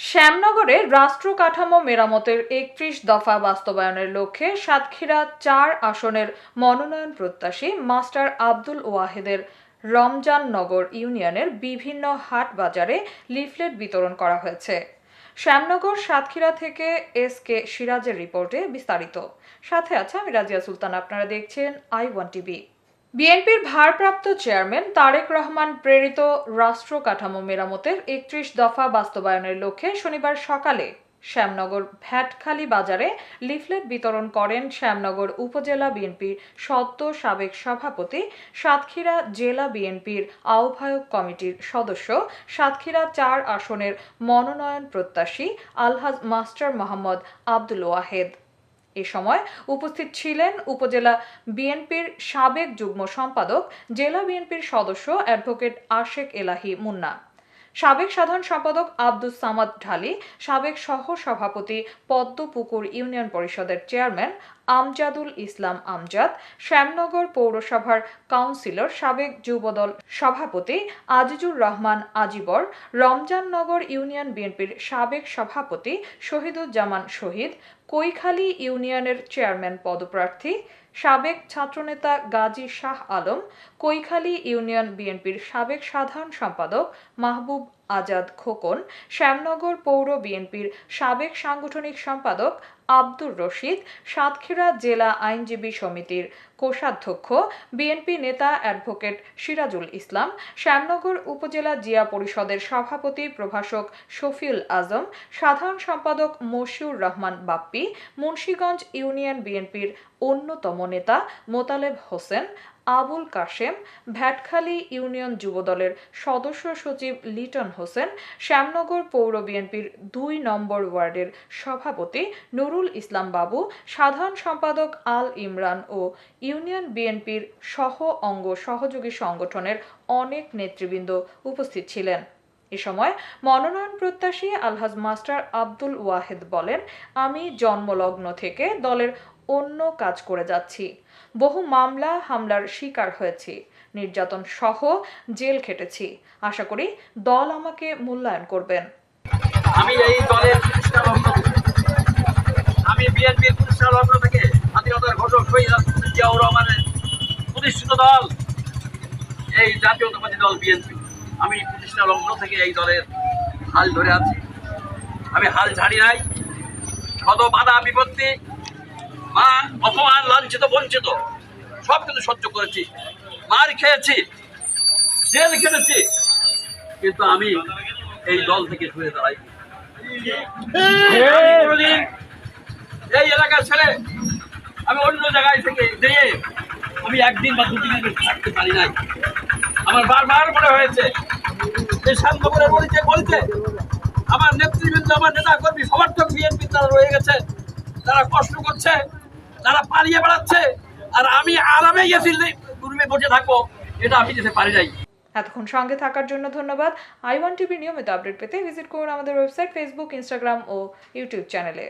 শ্যামনগরে রাষ্ট্র কাঠামো মেরামতের একত্রিশ দফা বাস্তবায়নের লক্ষ্যে সাতক্ষীরা চার আসনের মনোনয়ন প্রত্যাশী মাস্টার আব্দুল ওয়াহেদের রমজাননগর ইউনিয়নের বিভিন্ন হাট বাজারে লিফলেট বিতরণ করা হয়েছে। শ্যামনগর সাতক্ষীরা থেকে এস কে সিরাজের রিপোর্টে বিস্তারিত। সাথে আছে আমি রাজিয়া সুলতান। আপনারা দেখছেন আই ওয়ান টিভি। বিএনপির ভারপ্রাপ্ত চেয়ারম্যান তারেক রহমান প্রেরিত রাষ্ট্র কাঠামো মেরামতের একত্রিশ দফা বাস্তবায়নের লক্ষ্যে শনিবার সকালে শ্যামনগর ভ্যাটখালী বাজারে লিফলেট বিতরণ করেন শ্যামনগর উপজেলা বিএনপির সদ্য সাবেক সভাপতি সাতক্ষীরা জেলা বিএনপির আহ্বায়ক কমিটির সদস্য, সাতক্ষীরা চার আসনের মনোনয়ন প্রত্যাশী আলহাজ মাস্টার মোহাম্মদ আব্দুল ওয়াহেদ। এ সময় উপস্থিত ছিলেন উপজেলা বিএনপির সাবেক যুগ্ম সম্পাদক, জেলা বিএনপির সদস্য অ্যাডভোকেট আশেক এলাহি মুন্না, সাবেক সাধারণ সম্পাদক আব্দুস সামাদ ঢালি, সাবেক সহ সভাপতি পদ্মপুকুর ইউনিয়ন পরিষদের চেয়ারম্যান আমজাদুল ইসলাম আমজাদ, শ্যামনগর পৌরসভার কাউন্সিলর সাবেক যুবদল সভাপতি আজিজুর রহমান আজিবর রমজাননগর ইউনিয়ন বিএনপির সাবেক সভাপতি শহীদুজ্জামান শহীদ কৈখালী ইউনিয়নের চেয়ারম্যান পদপ্রার্থী, সাবেক ছাত্রনেতা গাজী শাহ আলম, কৈখালী ইউনিয়ন বিএনপির সাবেক সাধারণ সম্পাদক মাহবুব আজাদ খোকন, শ্যামনগর পৌর বিএনপির সাবেক সাংগঠনিক সম্পাদক আব্দুর রশিদ, সাতক্ষীরা জেলা আইনজীবী সমিতির কোষাধ্যক্ষ, বিএনপি নেতা অ্যাডভোকেট সিরাজুল ইসলাম, শ্যামনগর উপজেলা জিয়া পরিষদের সভাপতি প্রভাষক শফিউল আজম, সাধারণ সম্পাদক মশিউর রহমান বাপ্পি, মুন্সীগঞ্জ ইউনিয়ন বিএনপির অন্যতম নেতা মোতালেব হোসেন আবুল কাশেম, ভ্যাটখালী ইউনিয়ন যুবদলের সদস্য সচিব লিটন হোসেন, শ্যামনগর পৌর বিএনপির দুই নম্বর ওয়ার্ডের সভাপতি নুরুল ইসলাম বাবু, সাধারণ সম্পাদক আল ইমরান ও ইউনিয়ন বিএনপির সহ অঙ্গ সহযোগী সংগঠনের অনেক নেতৃবৃন্দ উপস্থিত ছিলেন। এ সময় মনোনয়ন প্রত্যাশী আলহাজ মাস্টার আব্দুল ওয়াহেদ বলেন, আমি জন্মলগ্ন থেকে দলের অন্য কাজ করে যাচ্ছি। বহু মামলা, হামলার শিকার হয়েছি। নির্যাতন সহ জেল খেটেছি। আশা করি দল আমাকে মূল্যায়ন করবেন। আমি এই দলের আমি বিএনপির প্রতিষ্ঠা লগ্ন থেকে স্বাধীনতার ঘোষক শহীদ জিয়াউর রহমানের প্রতিষ্ঠিত দল, এই জাতীয়তাবাদী দল বিএনপি। আমি প্রতিষ্ঠা লগ্ন থেকে এই দলের হাল ধরে আছি। আমি হাল ছাড়ি নাই। শত বাধা, বিপত্তি মা অপমান, লাঞ্ছিত, বঞ্চিত, সব কিছু সহ্য করেছি। মার খেয়েছি, জেল খেটেছি। কিন্তু আমি এই দল থেকে সরে দাঁড়াই। এই এলাকা ছেড়ে আমি অন্য জায়গায় থেকে যেয়ে আমি একদিন বা দুদিনের বেশি থাকতে পারি নাই। আমার বারবার মনে হয়েছে এই শান্তপুরের বলিতে বলতে আমার নেতৃবৃন্দ, আমার নেতা কর্মী সমর্থক বিএনপি তারা রয়ে গেছে। তারা কষ্ট করছে, তারা পালিয়ে বেড়াচ্ছে, আর আমি আরামে গেছি রুমে বসে থাকব, এটা আমি যেতে পারি নাই। এতক্ষণ সঙ্গে থাকার জন্য ধন্যবাদ। আই ওয়ান টিভি নিয়মিত আপডেট পেতে ভিজিট করুন আমাদের ওয়েবসাইট ফেসবুক ইনস্টাগ্রাম ও ইউটিউব চ্যানেলে